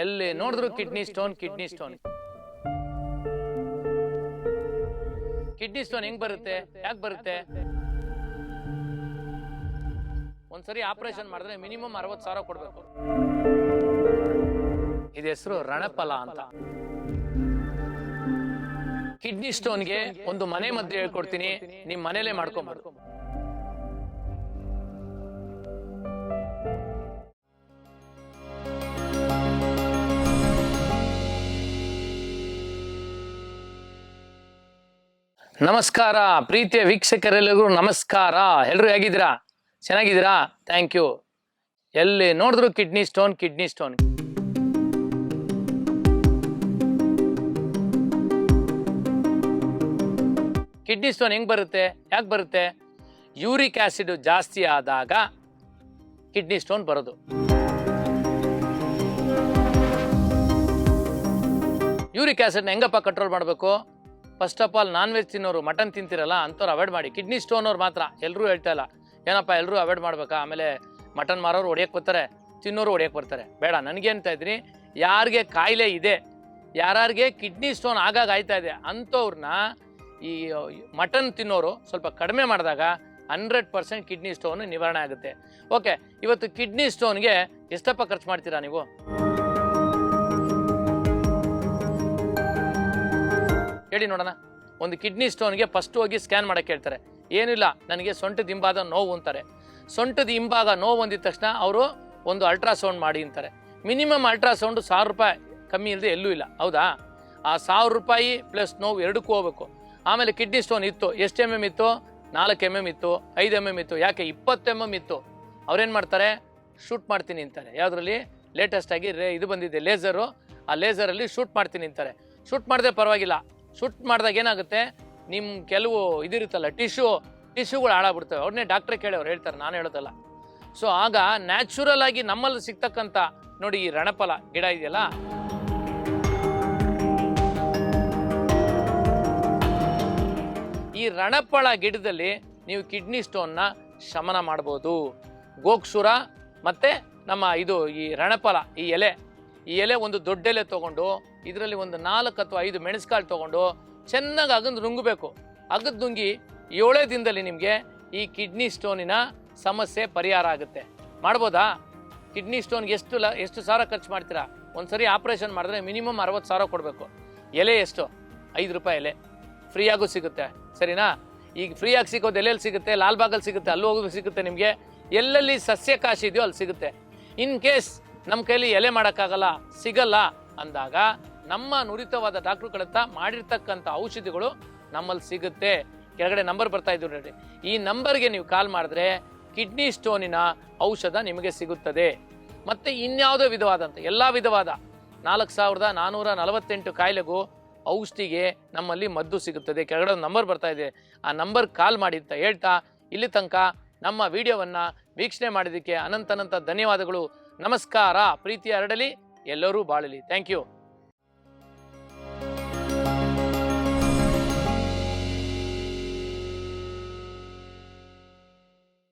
ಎಲ್ಲಿ ನೋಡಿದ್ರು kidney stone kidney stone. Kidney stone ಹೆಂಗ್ ಬರುತ್ತೆ? ಯಾಕೆ ಬರುತ್ತೆ? ಒಂದ್ಸರಿ ಆಪರೇಷನ್ ಮಾಡಿದ್ರೆ ಮಿನಿಮಮ್ ಅರವತ್ತು ಸಾವಿರ ಕೊಡ್ಬೇಕು. ಇದ ಹೆಸರು ರಣಪಲ ಅಂತ. ಕಿಡ್ನಿ ಸ್ಟೋನ್ಗೆ ಒಂದು ಮನೆ ಮದ್ದು ಹೇಳ್ಕೊಡ್ತೀನಿ. ನಿಮ್ ಮನೇಲೆ ಮಾಡ್ಕೊಂಬಾರ್ದು ನಮಸ್ಕಾರ, ಪ್ರೀತಿಯ ವೀಕ್ಷಕರೆಲ್ಲರಿಗೂ ನಮಸ್ಕಾರ. ಎಲ್ಲರೂ ಹೇಗಿದ್ದೀರಾ? ಚೆನ್ನಾಗಿದ್ದೀರಾ? ಥ್ಯಾಂಕ್ ಯು ಎಲ್ಲಿ ನೋಡಿದ್ರು kidney stone kidney stone. Kidney stone ಹೆಂಗೆ ಬರುತ್ತೆ? ಯಾಕೆ ಬರುತ್ತೆ? ಯೂರಿಕ್ ಆ್ಯಸಿಡ್ ಜಾಸ್ತಿ ಆದಾಗ ಕಿಡ್ನಿ ಸ್ಟೋನ್ ಬರೋದು. ಯೂರಿಕ್ ಆ್ಯಸಿಡ್ನ ಹೆಂಗಪ್ಪ ಕಂಟ್ರೋಲ್ ಮಾಡಬೇಕು? First of all non veg ತಿನ್ನೋರು mutton ತಿಂತಿರಲ್ಲ, ಅಂಥವ್ರು ಅವಾಯ್ಡ್ ಮಾಡಿ. ಕಿಡ್ನಿ ಸ್ಟೋನ್ ಅವ್ರು ಮಾತ್ರ. ಎಲ್ಲರೂ ಹೇಳ್ತಾ ಇಲ್ಲ. ಏನಪ್ಪ ಎಲ್ಲರೂ ಅವಾಯ್ಡ್ ಮಾಡ್ಬೇಕಾ? ಆಮೇಲೆ ಮಟನ್ ಮಾರೋರು ಹೊಡಿಯಕ್ಕೆ ಬರ್ತಾರೆ, ತಿನ್ನೋರು ಹೊಡಿಯಕ್ಕೆ ಬರ್ತಾರೆ. ಬೇಡ, ನನಗೆ ಅಂತ ಇದ್ದೀನಿ ಯಾರಿಗೆ ಕಾಯಿಲೆ ಇದೆ, ಯಾರ್ಯಾರಿಗೆ ಕಿಡ್ನಿ ಸ್ಟೋನ್ ಆಗಾಗ ಆಯ್ತಾ ಇದೆ ಅಂಥವ್ರನ್ನ ಈ ಮಟನ್ ತಿನ್ನೋರು ಸ್ವಲ್ಪ ಕಡಿಮೆ ಮಾಡಿದಾಗ ಹಂಡ್ರೆಡ್ ಪರ್ಸೆಂಟ್ ಕಿಡ್ನಿ ಸ್ಟೋನ್ ನಿವಾರಣೆ ಆಗುತ್ತೆ. ಓಕೆ ಇವತ್ತು ಕಿಡ್ನಿ ಸ್ಟೋನ್ಗೆ ಎಷ್ಟಪ್ಪ ಖರ್ಚು ಮಾಡ್ತೀರಾ ನೀವು? ಹೇಳಿ ನೋಡೋಣ. ಒಂದು ಕಿಡ್ನಿ ಸ್ಟೋನ್ಗೆ ಫಸ್ಟ್ ಹೋಗಿ ಸ್ಕ್ಯಾನ್ ಮಾಡಕ್ಕೆ ಹೇಳ್ತಾರೆ. ಏನಿಲ್ಲ, ನನಗೆ ಸೊಂಟದ ಹಿಂಭಾಗ ನೋವು ಅಂತಾರೆ. ಸೊಂಟದ ಹಿಂಭಾಗ ನೋವು ಹೊಂದಿದ ತಕ್ಷಣ ಅವರು ಒಂದು ಅಲ್ಟ್ರಾಸೌಂಡ್ ಮಾಡಿ ಅಂತಾರೆ. ಮಿನಿಮಮ್ ಅಲ್ಟ್ರಾಸೌಂಡು ಸಾವಿರ ರೂಪಾಯಿ ಕಮ್ಮಿ ಇಲ್ಲದೆ ಎಲ್ಲೂ ಇಲ್ಲ, ಹೌದಾ? ಆ ಸಾವಿರ ರೂಪಾಯಿ ಪ್ಲಸ್ ನೋವು ಎರಡಕ್ಕೂ ಹೋಗ್ಬೇಕು. ಆಮೇಲೆ ಕಿಡ್ನಿ ಸ್ಟೋನ್ ಇತ್ತು, ಎಷ್ಟು ಎಂ ಎಂ ಇತ್ತು? ನಾಲ್ಕು ಎಂ ಎಂ ಇತ್ತು, ಐದು ಎಂ ಎಂ ಇತ್ತು, ಯಾಕೆ ಇಪ್ಪತ್ತು ಎಂ ಎಂ ಇತ್ತು? ಅವ್ರೇನು ಮಾಡ್ತಾರೆ? ಶೂಟ್ ಮಾಡ್ತೀನಿ ಅಂತಾರೆ. ಯಾವುದರಲ್ಲಿ? ಲೇಟೆಸ್ಟಾಗಿ ರೇ ಇದು ಬಂದಿದೆ ಲೇಸರು ಆ ಲೇಸರಲ್ಲಿ ಶೂಟ್ ಮಾಡ್ತೀನಿ ಅಂತಾರೆ. ಶೂಟ್ ಮಾಡಿದ್ರೆ ಪರವಾಗಿಲ್ಲ. ಶೂಟ್ ಮಾಡಿದಾಗ ಏನಾಗುತ್ತೆ? ನಿಮ್ಮ ಕೆಲವು ಇದಿರುತ್ತಲ್ಲ, ಟಿಶ್ಯೂ, ಟಿಶ್ಯೂಗಳು ಹಾಳಾಗ್ಬಿಡ್ತವೆ. ಅವ್ರನ್ನೇ ಡಾಕ್ಟ್ರೇ ಕೇಳಿ ಅವ್ರು ಹೇಳ್ತಾರೆ, ನಾನು ಹೇಳೋದಲ್ಲ. ಸೊ ಆಗ ನ್ಯಾಚುರಲ್ ಆಗಿ ನಮ್ಮಲ್ಲಿ ಸಿಗ್ತಕ್ಕಂಥ ನೋಡಿ ಈ ರಣಫಲ ಗಿಡ ಇದೆಯಲ್ಲ? ಈ ರಣಫಳ ಗಿಡದಲ್ಲಿ ನೀವು ಕಿಡ್ನಿ ಸ್ಟೋನ್ನ ಶಮನ ಮಾಡ್ಬೋದು. ಗೋಕ್ಷುರ ಮತ್ತೆ ನಮ್ಮ ಇದು ಈ ರಣಫಲ, ಈ ಎಲೆ. ಈ ಎಲೆ ಒಂದು ದೊಡ್ಡ ಎಲೆ ತಗೊಂಡು, ಇದರಲ್ಲಿ ಒಂದು ನಾಲ್ಕು ಅಥವಾ ಐದು ಮೆಣಸುಕಾಳು ತಗೊಂಡು ಚೆನ್ನಾಗಿ ಅಗದು ನುಂಗಬೇಕು. ಅಗದು ನುಂಗಿ ಏಳೇ ದಿನದಲ್ಲಿ ನಿಮಗೆ ಈ ಕಿಡ್ನಿ ಸ್ಟೋನಿನ ಸಮಸ್ಯೆ ಪರಿಹಾರ ಆಗುತ್ತೆ. ಮಾಡ್ಬೋದಾ? ಕಿಡ್ನಿ ಸ್ಟೋನ್ಗೆ ಎಷ್ಟು ಲ, ಎಷ್ಟು ಸಾವಿರ ಖರ್ಚು ಮಾಡ್ತೀರಾ? ಒಂದ್ಸರಿ ಆಪರೇಷನ್ ಮಾಡಿದ್ರೆ ಮಿನಿಮಮ್ ಅರವತ್ತು ಸಾವಿರ ಕೊಡಬೇಕು. ಎಲೆ ಎಷ್ಟು? ಐದು ರೂಪಾಯಿ ಎಲೆ. ಫ್ರೀಯಾಗೂ ಸಿಗುತ್ತೆ. ಸರಿನಾ? ಈಗ ಫ್ರೀಯಾಗಿ ಸಿಗೋದು ಎಲ್ಲೆಲ್ಲಿ ಸಿಗುತ್ತೆ? ಲಾಲ್ಬಾಗಲ್ಲಿ ಸಿಗುತ್ತೆ, ಅಲ್ಲಿ ಹೋಗೋದು ಸಿಗುತ್ತೆ ನಿಮಗೆ. ಎಲ್ಲೆಲ್ಲಿ ಸಸ್ಯ ಕಾಶಿ ಇದೆಯೋ ಅಲ್ಲಿ ಸಿಗುತ್ತೆ. ಇನ್ ಕೇಸ್ ನಮ್ಮ ಕೈಲಿ ಎಲೆ ಮಾಡೋಕ್ಕಾಗಲ್ಲ, ಸಿಗಲ್ಲ ಅಂದಾಗ ನಮ್ಮ ನುರಿತವಾದ ಡಾಕ್ಟ್ರುಗಳತ್ತ ಮಾಡಿರ್ತಕ್ಕಂಥ ಔಷಧಿಗಳು ನಮ್ಮಲ್ಲಿ ಸಿಗುತ್ತೆ. ಕೆಳಗಡೆ ನಂಬರ್ ಬರ್ತಾ ಇದ್ರು ನೋಡಿ ಈ ನಂಬರ್ಗೆ ನೀವು ಕಾಲ್ ಮಾಡಿದ್ರೆ ಕಿಡ್ನಿ ಸ್ಟೋನಿನ ಔಷಧ ನಿಮಗೆ ಸಿಗುತ್ತದೆ. ಮತ್ತೆ ಇನ್ಯಾವುದೋ ವಿಧವಾದಂಥ ಎಲ್ಲ ವಿಧವಾದ ನಾಲ್ಕು ಸಾವಿರದ ನಾನ್ನೂರ ನಲವತ್ತೆಂಟು ಕಾಯಿಲೆಗೂ ಔಷಧಿಗೆ ನಮ್ಮಲ್ಲಿ ಮದ್ದು ಸಿಗುತ್ತದೆ. ಕೆಳಗಡೆ ನಂಬರ್ ಬರ್ತಾ ಇದೆ. ಆ ನಂಬರ್ ಕಾಲ್ ಮಾಡಿ ಅಂತ ಹೇಳ್ತಾ, ಇಲ್ಲಿ ತನಕ ನಮ್ಮ ವಿಡಿಯೋವನ್ನು ವೀಕ್ಷಣೆ ಮಾಡಿದ್ದಕ್ಕೆ ಅನಂತ ಅನಂತ ಧನ್ಯವಾದಗಳು. ನಮಸ್ಕಾರ. ಪ್ರೀತಿ ಹರಡಲಿ. ಎಲ್ಲರೂ ಬಾಳಲಿ. Thank you